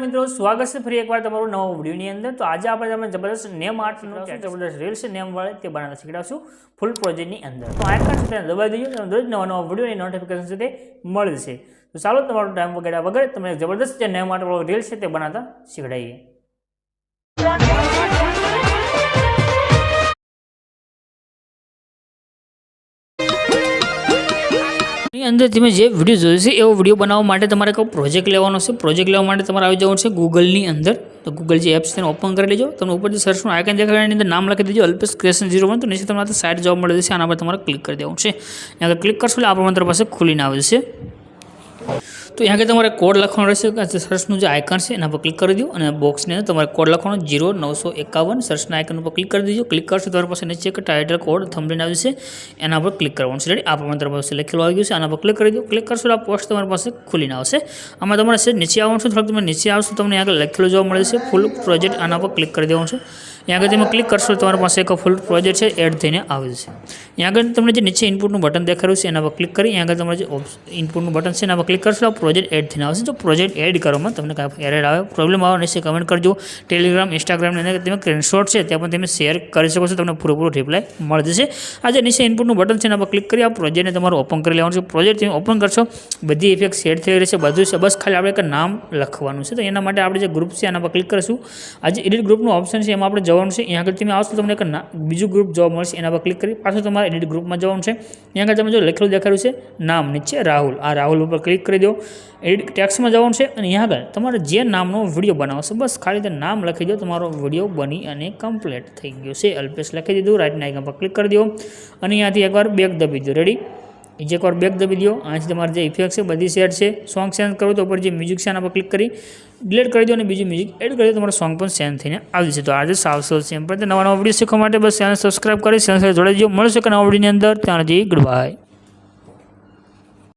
મિત્રો સ્વાગત છે ફરી એકવાર તમારું નવો વિડીયોની અંદર. તો આજે આપણે તમને જબરદસ્ત નેમ આર્ટનો જે જબરદસ્ત રીલ્સ નેમ વાળે તે બનાવતા શીખડાવશું ફૂલ પ્રોજેક્ટની અંદર. તો આ કાર્ડ છે તેને દબાવી દેજો તમને દરરોજ નવા નવા વિડીયોની નોટિફિકેશન છે તે મળશે. તો ચાલો તમારો ટાઈમ વગેરે વગર તમને જબરદસ્ત જે નેમ આર્ટવાળો રીલ છે તે બનાવતા શીખડાવીએ એની અંદર તમે જે વીડિયો જોયો છે, એવો વીડિયો બનાવવા માટે તમારે કોઈ પ્રોજેક્ટ લેવાનો છે? પ્રોજેક્ટ લેવા માટે તમારે આવી જવાનું છે ગૂગલની અંદર. તો ગૂગલ જે એપ્સ તેને ઓપન કરી લેજો તમને ઉપર જે સર્ચનું આઇકન દેખાય અંદર નામ લખી દેજો, અલ્પેશ ક્રિએશન ઝીરો વન તો નીચે તમને સાઇટ જોવા મળે છે આના પર તમારે ક્લિક કરી દેવાનું છે. આગળ ક્લિક કરશો એટલે આ પ્રમાણે પાસે ખુલીને આવે છે તો અહીંયા આગળ તમારે કોડ લખવાનો રહેશે. કે સર્ચનું જે આઇકન છે, એના પર ક્લિક કરી દો અને બોક્સની અંદર તમારે કોડ લખવાનો જીરો નવસો એકાવન. સર્ચના આઇકન ઉપર ક્લિક કરી દેજો. ક્લિક કરશો તમારી પાસે નીચે એક ટાઇટલ કોડ થંબલીન આવે છે એના પર ક્લિક કરવાનું છે. રેડી આ પ્રમાણે તમારી પાસે લખેલું આવી ગયું છે. આના પર ક્લિક કરી દો. ક્લિક કરશો આ પોસ્ટ તમારી પાસે ખુલીને આવશે. આમાં તમારે છે નીચે આવવાનું છે. થોડાક તમે નીચે આવશો તમને આગળ લખેલું જોવા મળે છે. ફૂલ પ્રોજેક્ટ આના પર ક્લિક કરી દેવાનું છે. અહીંયા આગળ તમે ક્લિક કરશો તમારી પાસે એક ફૂલ પ્રોજેક્ટ છે. એડ થઈને આવે છે અહીંયા આગળ તમને જે નીચે ઇનપુટનું બટન દેખાડ્યું છે, એના પર ક્લિક કરી, અહીંયા આગળ તમારે જે ઇનપુટનું બટન છે, એના પર ક્લિક કરશો પ્રોજેક્ટ એડ થઈને આવશે. જો પ્રોજેક્ટ એડ કરવામાં તમને કાંઈ એરર આવે પ્રોબ્લેમ આવે, નીચે કમેન્ટ કરજો. ટેલિગ્રામ ઇન્સ્ટાગ્રામ અંદર તમે સ્ક્રીનશોટ છે, ત્યાં પણ તમે શેર કરી શકો છો, તમને પૂરેપૂરો રિપ્લાય મળી જશે. આ જે નીચે ઇનપુટનું બટન છે, એના પર ક્લિક કરી, આ પ્રોજેક્ટને તમારે ઓપન કરી લેવાનું છે. પ્રોજેક્ટ તમે ઓપન કરશો, બધી ઇફેક્ટ શેર થઈ રહી છે, બધું છે, બસ ખાલી આપણે એક નામ લખવાનું છે. તો એના માટે આપણે જે ગ્રુપ છે, એના પર ક્લિક કરીશું. આ જે એડિટ ગ્રુપનું ઓપ્શન છે, એમાં આપણે જવાનું છે. અહીંયા આગળ તમે આવશો, તમને એક બીજું ગ્રુપ જોવા મળશે, એના પર ક્લિક કરી, પાછું તમારે એડિટ ગ્રુપમાં જવાનું છે. ત્યાં આગળ તમે જો લખેલું દેખાડ્યું છે, નામ નીચે રાહુલ. આ રાહુલ ઉપર ક્લિક કરી દો. એડિટ ટેક્સમાં જવાનું છે અને અહીંયા આગળ તમારે જે નામનો વીડિયો બનાવશો બસ ખાલી રીતે નામ લખી દો, તમારો વીડિયો બની અને કમ્પ્લીટ થઈ ગયો છે. અલ્પેશ લખી દીધું રાઇટના આઇકન પર ક્લિક કરી દો. અને અહીંયાથી એકવાર બેક દબી દો. રેડી જે એકવાર બેક દબી દો અહીંથી તમારે જે ઇફેક્ટ છે, બધી સેટ છે. સોંગ સેન્ડ કરો તો ઉપર જે મ્યુઝિક છે, આના પર ક્લિક કરી ડિલેટ કરી દો અને બીજું મ્યુઝિક એડ કરી દો, તમારો સોંગ પણ સેન્ડ થઈને આવી જશે. તો આજે સાવસો સિમ્પલ નવા નવા વીડિયો શીખવા માટે બસ ચેનલ સબસ્ક્રાઈબ કરી ચેનલ સાથે જોડાઈ મળશે કે નવા વિડીયોની અંદર. ત્યાં જઈ ગુડ બાય